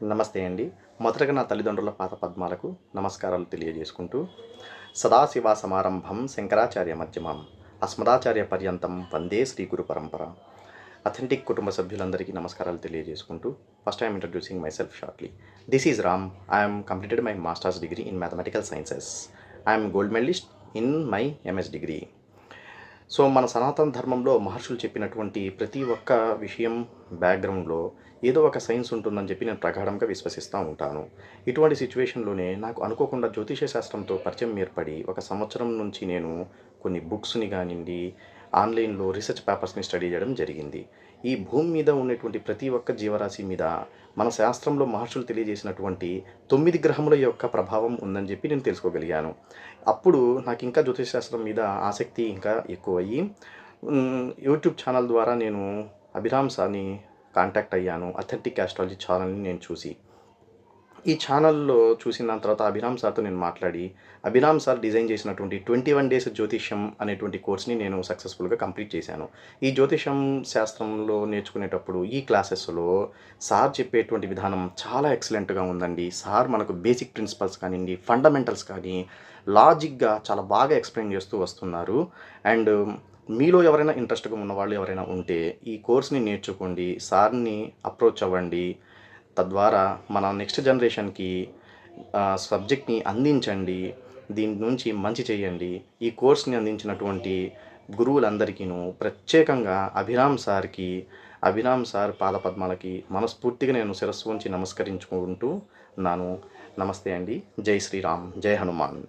నమస్తే అండి. మొదటగా నా తల్లిదండ్రుల పాత పద్మాలకు నమస్కారాలు తెలియజేసుకుంటూ సదాశివ సమారంభం శంకరాచార్య మధ్యమం అస్మదాచార్య పర్యంతం వందే శ్రీ గురు పరంపర. అథెంటిక్ కుటుంబ సభ్యులందరికీ నమస్కారాలు తెలియజేసుకుంటూ first I'm introducing myself shortly this is Ram I'm completed my masters degree in mathematical sciences I'm gold medalist in my MS degree so మన సనాతన ధర్మంలో మహర్షులు చెప్పినటువంటి ప్రతి ఒక్క విషయం బ్యాక్గ్రౌండ్లో ఏదో ఒక సైన్స్ ఉంటుందని చెప్పి నేను ప్రగాఢంగా విశ్వసిస్తూ ఉంటాను. ఇటువంటి సిచ్యువేషన్లోనే నాకు అనుకోకుండా జ్యోతిష శాస్త్రంతో పరిచయం ఏర్పడి ఒక సంవత్సరం నుంచి నేను కొన్ని బుక్స్ని కానివ్వండి ఆన్లైన్లో రీసెర్చ్ పేపర్స్ని స్టడీ చేయడం జరిగింది. ఈ భూమి మీద ఉన్నటువంటి ప్రతి ఒక్క జీవరాశి మీద మన శాస్త్రంలో మహర్షులు తెలియజేసినటువంటి తొమ్మిది గ్రహముల యొక్క ప్రభావం ఉందని చెప్పి నేను తెలుసుకోగలిగాను. అప్పుడు నాకు ఇంకా జ్యోతిష్ శాస్త్రం మీద ఆసక్తి ఇంకా ఎక్కువయ్యి యూట్యూబ్ ఛానల్ ద్వారా నేను అభిరామ్ సార్ని కాంటాక్ట్ అయ్యాను. అథెంటిక్ ఆస్ట్రాలజీ ఛానల్ని నేను చూసి. ఈ ఛానల్లో చూసిన దాని తర్వాత అభిరామ్ సార్తో నేను మాట్లాడి అభిరామ్ సార్ డిజైన్ చేసినటువంటి ట్వంటీ వన్ డేస్ జ్యోతిష్యం అనేటువంటి కోర్స్ని నేను సక్సెస్ఫుల్గా కంప్లీట్ చేశాను. ఈ జ్యోతిష్యం శాస్త్రంలో నేర్చుకునేటప్పుడు ఈ క్లాసెస్లో సార్ చెప్పేటువంటి విధానం చాలా ఎక్సలెంట్గా ఉందండి. సార్ మనకు బేసిక్ ప్రిన్సిపల్స్ కానివ్వండి ఫండమెంటల్స్ కానీ లాజిక్గా చాలా బాగా ఎక్స్ప్లెయిన్ చేస్తూ వస్తున్నారు. అండ్ మీలో ఎవరైనా ఇంట్రెస్ట్గా ఉన్న వాళ్ళు ఎవరైనా ఉంటే ఈ కోర్స్ని నేర్చుకోండి సార్ని అప్రోచ్ అవ్వండి. తద్వారా మన నెక్స్ట్ జనరేషన్కి సబ్జెక్ట్ని అందించండి దీని నుంచి మంచి చేయండి. ఈ కోర్స్ని అందించినటువంటి గురువులందరికీను ప్రత్యేకంగా అభిరామ్ సార్కి అభిరామ్ సార్ పాదపద్మాలకి మనస్ఫూర్తిగా నేను శిరస్సు ఉంచి నమస్కరించుకుంటూ నాను నమస్తే అండి. జై శ్రీరామ్. జై హనుమాన్.